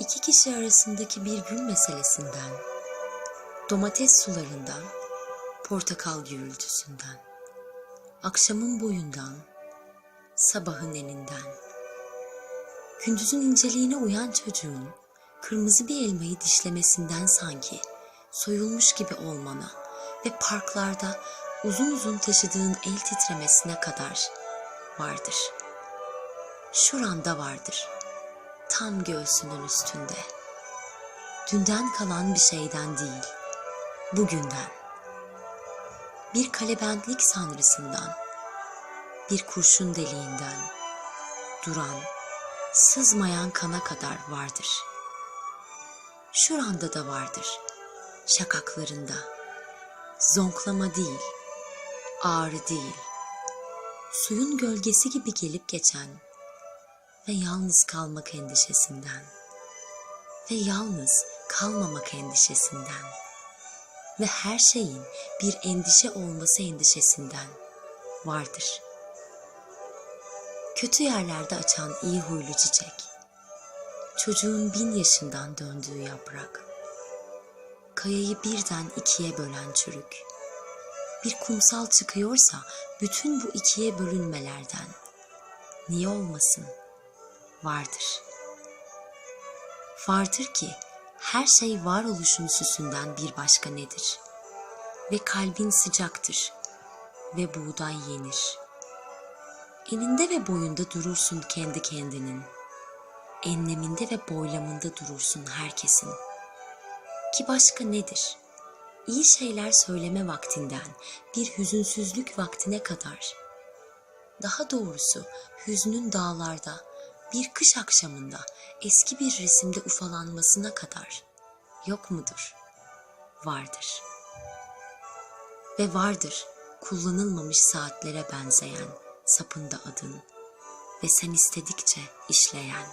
iki kişi arasındaki bir gül meselesinden, domates sularından, portakal gürültüsünden, akşamın boyundan, sabahın eninden, gündüzün inceliğine uyan çocuğun kırmızı bir elmayı dişlemesinden sanki soyulmuş gibi olmana ve parklarda uzun uzun taşıdığın el titremesine kadar vardır. Şuranda vardır. Tam göğsünün üstünde. Dünden kalan bir şeyden değil, bugünden. Bir kalebentlik sanrısından, bir kurşun deliğinden, duran, sızmayan kana kadar vardır. Şuranda da vardır, şakaklarında. Zonklama değil, ağrı değil, suyun gölgesi gibi gelip geçen ve yalnız kalmak endişesinden ve yalnız kalmamak endişesinden ve her şeyin bir endişe olması endişesinden vardır. Kötü yerlerde açan iyi huylu çiçek, çocuğun bin yaşından döndüğü yaprak, kayayı birden ikiye bölen çürük, bir kumsal çıkıyorsa bütün bu ikiye bölünmelerden niye olmasın vardır. Vardır ki her şey varoluşun süsünden bir başka nedir? Ve kalbin sıcaktır ve buğday yenir. Eninde ve boyunda durursun kendi kendinin. Enleminde ve boylamında durursun herkesin. Ki başka nedir? İyi şeyler söyleme vaktinden bir hüzünsüzlük vaktine kadar. Daha doğrusu hüznün dağlarda bir kış akşamında eski bir resimde ufalanmasına kadar yok mudur? Vardır. Ve vardır kullanılmamış saatlere benzeyen sapında adın ve sen istedikçe işleyen